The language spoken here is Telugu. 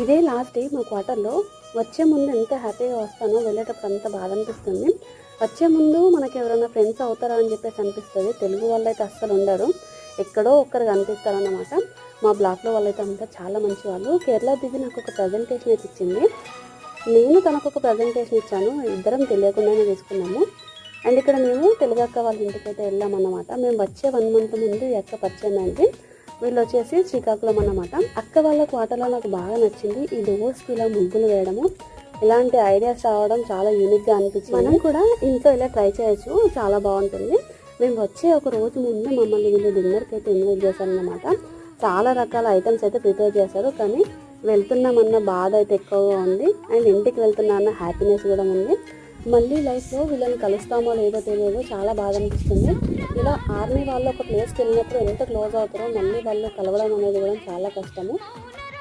ఇదే లాస్ట్ డే మా క్వార్టర్లో వచ్చే ముందు ఎంత హ్యాపీగా వస్తానో వెళ్ళేటప్పుడు అంత బాధ అనిపిస్తుంది. వచ్చే ముందు మనకి ఎవరైనా ఫ్రెండ్స్ అవుతారా అని చెప్పేసి అనిపిస్తుంది. తెలుగు వాళ్ళు అయితే అస్సలు ఉండరు. ఎక్కడో ఒక్కరు కనిపిస్తారన్నమాట. మా బ్లాక్లో వాళ్ళైతే అంతా చాలా మంచి వాళ్ళు కేరళ దిగి నాకు ఒక ప్రజెంటేషన్ అయితే ఇచ్చింది. నేను తనకు ఒక ప్రజెంటేషన్ ఇచ్చాను. ఇద్దరం తెలియకుండానే తీసుకున్నాము. అండ్ ఇక్కడ మేము తెలుగు అక్క వాళ్ళ ఇంటికి అయితే వెళ్ళామన్నమాట. మేము వచ్చే వన్ మంత్ ముందు ఈ అక్క పరిచయం అయింది. వీళ్ళు వచ్చేసి శ్రీకాకుళం అన్నమాట. అక్క వాళ్ళ క్వార్టర్లో నాకు బాగా నచ్చింది. ఈ డోర్స్కి ఇలా ముగ్గులు వేయడము. ఇలాంటి ఐడియాస్ రావడం చాలా యూనిక్గా అనిపించింది. మనం కూడా ఇంట్లో ఇలా ట్రై చేయొచ్చు. చాలా బాగుంటుంది. మేము వచ్చే ఒక రోజు ముందు మమ్మల్ని వీళ్ళు డిన్నర్కి అయితే ఇన్వైట్ చేశారనమాట చాలా రకాల ఐటమ్స్ అయితే ప్రిపేర్ చేశారు. కానీ వెళ్తున్నామన్న బాధ అయితే ఎక్కువగా ఉంది. అండ్ ఇంటికి వెళ్తున్నా అన్న హ్యాపీనెస్ కూడా ఉంది. మళ్ళీ లైఫ్లో వీళ్ళని కలుస్తామో లేదో తెలియదు చాలా బాధ అనిపిస్తుంది. ఇలా ఆర్మీ వాళ్ళు ఒక ప్లేస్కి వెళ్ళినప్పుడు ఎంత క్లోజ్ అవుతారో మళ్ళీ వాళ్ళు కలవడం అనేది కూడా చాలా కష్టము.